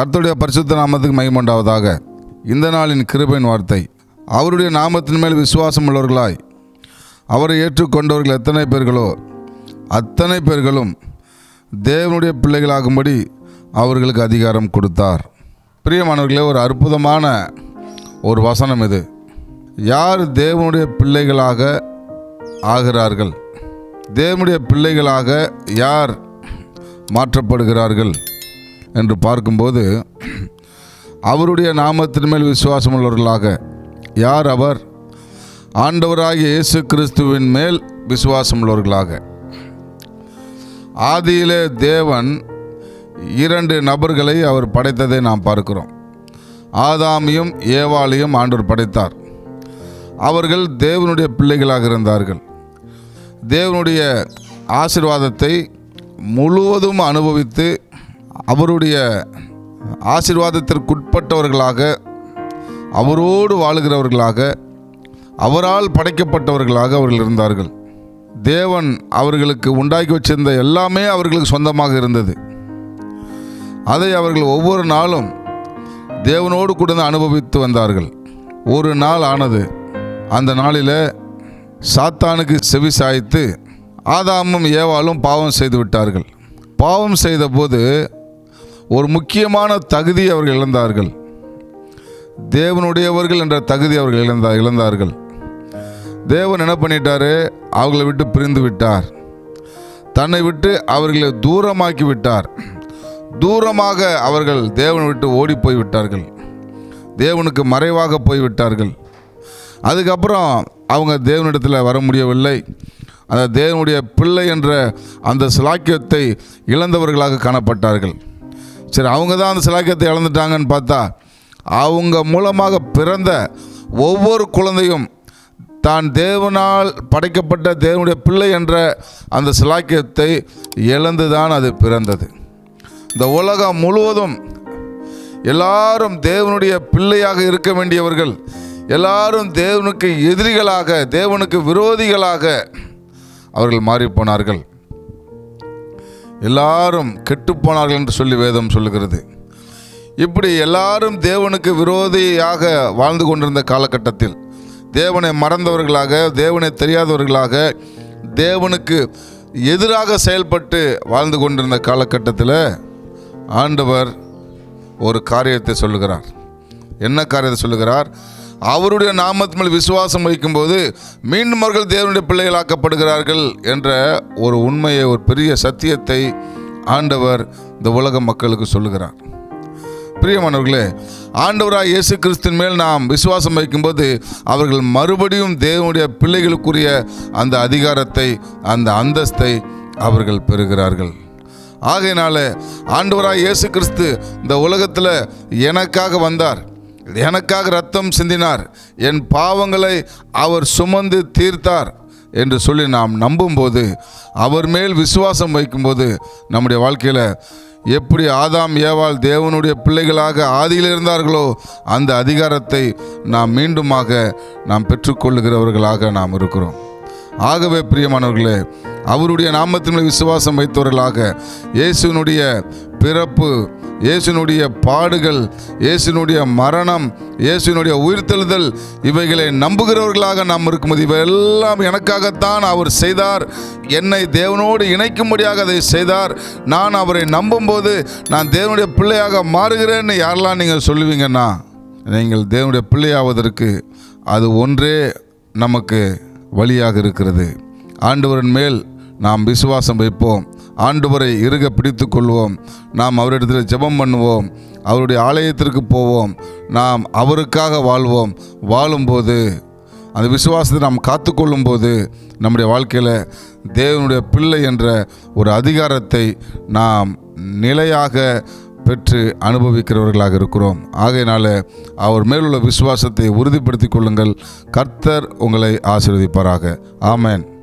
கர்த்தருடைய பரிசுத்த நாமத்துக்கு மகிமண்டாவதாக இந்த நாளின் கிருபையின் வார்த்தை. அவருடைய நாமத்தின் மேல் விசுவாசம் உள்ளவர்களாய் அவரை ஏற்றுக்கொண்டவர்கள் எத்தனை பேர்களோ அத்தனை பேர்களும் தேவனுடைய பிள்ளைகளாகும்படி அவர்களுக்கு அதிகாரம் கொடுத்தார். பிரியமானவர்களே ஒரு அற்புதமான ஒரு வசனம் இது. யார் தேவனுடைய பிள்ளைகளாக ஆகிறார்கள்? தேவனுடைய பிள்ளைகளாக யார் மாற்றப்படுகிறார்கள்? என்று பார்க்கும்போது அவருடைய நாமத்தின் மேல் விசுவாசம் உள்ளவர்களாக யார் அவர்? ஆண்டவராகிய இயேசு கிறிஸ்துவின் மேல் விசுவாசம் உள்ளவர்களாக ஆதியிலே தேவன் இரண்டு நபர்களை அவர் படைத்ததை நாம் பார்க்கிறோம். ஆதாமியும் ஏவாளையும் ஆண்டவர் படைத்தார். அவர்கள் தேவனுடைய பிள்ளைகளாக இருந்தார்கள். தேவனுடைய ஆசிர்வாதத்தை முழுவதும் அனுபவித்து அவருடைய ஆசிர்வாதத்திற்குட்பட்டவர்களாக அவரோடு வாழுகிறவர்களாக அவரால் படைக்கப்பட்டவர்களாக அவர்கள் இருந்தார்கள். தேவன் அவர்களுக்கு உண்டாக்கி வச்சிருந்த எல்லாமே அவர்களுக்கு சொந்தமாக இருந்தது. அதை அவர்கள் ஒவ்வொரு நாளும் தேவனோடு கூட அனுபவித்து வந்தார்கள். ஒரு நாள் ஆனது. அந்த நாளில் சாத்தானுக்கு செவி சாய்த்து ஆதாமும் ஏவாளும் பாவம் செய்து விட்டார்கள். பாவம் செய்தபோது ஒரு முக்கியமான தகுதி அவர்கள் இழந்தார்கள். தேவனுடையவர்கள் என்ற தகுதி அவர்கள் இழந்தா இழந்தார்கள். தேவன் என்ன பண்ணிட்டாரு? அவர்களை விட்டு பிரிந்து விட்டார். தன்னை விட்டு அவர்களை தூரமாக்கி விட்டார். தூரமாக அவர்கள் தேவனை விட்டு ஓடி போய் விட்டார்கள். தேவனுக்கு மறைவாக போய் விட்டார்கள். அதுக்கப்புறம் அவங்க தேவனிடத்தில் வர முடியவில்லை. அந்த தேவனுடைய பிள்ளை என்ற அந்த சிலாக்கியத்தை இழந்தவர்களாக காணப்பட்டார்கள். சரி அவங்க தான் அந்த சிலாக்கியத்தை இழந்துட்டாங்கன்னு பார்த்தா அவங்க மூலமாக பிறந்த ஒவ்வொரு குழந்தையும் தான் தேவனால் படைக்கப்பட்ட தேவனுடைய பிள்ளை என்ற அந்த சிலாக்கியத்தை இழந்து தான் அது பிறந்தது. இந்த உலகம் முழுவதும் எல்லாரும் தேவனுடைய பிள்ளையாக இருக்க வேண்டியவர்கள் எல்லாரும் தேவனுக்கு எதிரிகளாக தேவனுக்கு விரோதிகளாக அவர்கள் மாறிப்போனார்கள் எல்லாரும் கெட்டுப்போனார்கள் என்று சொல்லி வேதம் சொல்லுகிறது. இப்படி எல்லாரும் தேவனுக்கு விரோதியாக வாழ்ந்து கொண்டிருந்த காலகட்டத்தில் தேவனை மறந்தவர்களாக தேவனை தெரியாதவர்களாக தேவனுக்கு எதிராக செயல்பட்டு வாழ்ந்து கொண்டிருந்த காலகட்டத்தில் ஆண்டவர் ஒரு காரியத்தை சொல்லுகிறார். என்ன காரியத்தை சொல்லுகிறார்? அவருடைய நாமத்து விசுவாசம் வைக்கும்போது மீண்டும் அவர்கள் தேவனுடைய பிள்ளைகளாக்கப்படுகிறார்கள் என்ற ஒரு உண்மையை ஒரு பெரிய சத்தியத்தை ஆண்டவர் இந்த உலக மக்களுக்கு சொல்லுகிறார். பிரியமானவர்களே ஆண்டவராக இயேசு கிறிஸ்தின் மேல் நாம் விசுவாசம் வைக்கும்போது அவர்கள் மறுபடியும் தேவனுடைய பிள்ளைகளுக்குரிய அந்த அதிகாரத்தை அந்த அந்தஸ்தை அவர்கள் பெறுகிறார்கள். ஆகையினால ஆண்டவராக இயேசு கிறிஸ்து இந்த உலகத்தில் எனக்காக வந்தார். எனக்காக ரத்தம் சிந்தினார். என் பாவங்களை அவர் சுமந்து தீர்த்தார் என்று சொல்லி நாம் நம்பும்போது அவர் மேல் விசுவாசம் வைக்கும்போது நம்முடைய வாழ்க்கையில் எப்படி ஆதாம் ஏவாள் தேவனுடைய பிள்ளைகளாக ஆதியில் இருந்தார்களோ அந்த அதிகாரத்தை நாம் மீண்டுமாக நாம் பெற்றுக்கொள்ளுகிறவர்களாக நாம் இருக்கிறோம். ஆகவே பிரியமானவர்களே அவருடைய நாமத்தின் விசுவாசம் வைத்தவர்களாக இயேசுனுடைய பிறப்பு இயேசுனுடைய பாடுகள் இயேசுனுடைய மரணம் இயேசுனுடைய உயிர்த்தெழுதல் இவைகளை நம்புகிறவர்களாக நாம் இருக்கும்போது இவையெல்லாம் எனக்காகத்தான் அவர் செய்தார். என்னை தேவனோடு இணைக்கும்படியாக அதை செய்தார். நான் அவரை நம்பும்போது நான் தேவனுடைய பிள்ளையாக மாறுகிறேன்னு யாரெல்லாம் நீங்கள் சொல்லுவீங்கன்னா நீங்கள் தேவனுடைய பிள்ளையாவதற்கு அது ஒன்றே நமக்கு வழியாக இருக்கிறது. ஆண்டவரின் மேல் நாம் விசுவாசம் வைப்போம். ஆண்டவரை இறுக பிடித்து கொள்வோம். நாம் அவரிடத்தில் ஜெபம் பண்ணுவோம். அவருடைய ஆலயத்திற்கு போவோம். நாம் அவருக்காக வாழ்வோம். வாழும்போது அந்த விசுவாசத்தை நாம் காத்துக்கொள்ளும் போது நம்முடைய வாழ்க்கையில் தேவனுடைய பிள்ளை என்ற ஒரு அதிகாரத்தை நாம் நிலையாக பெற்று அனுபவிக்கிறவர்களாக இருக்கிறோம். ஆகையினால அவர் மேலுள்ள விசுவாசத்தை உறுதிப்படுத்திக் கொள்ளுங்கள். கர்த்தர் உங்களை ஆசீர்வதிப்பாராக. ஆமேன்.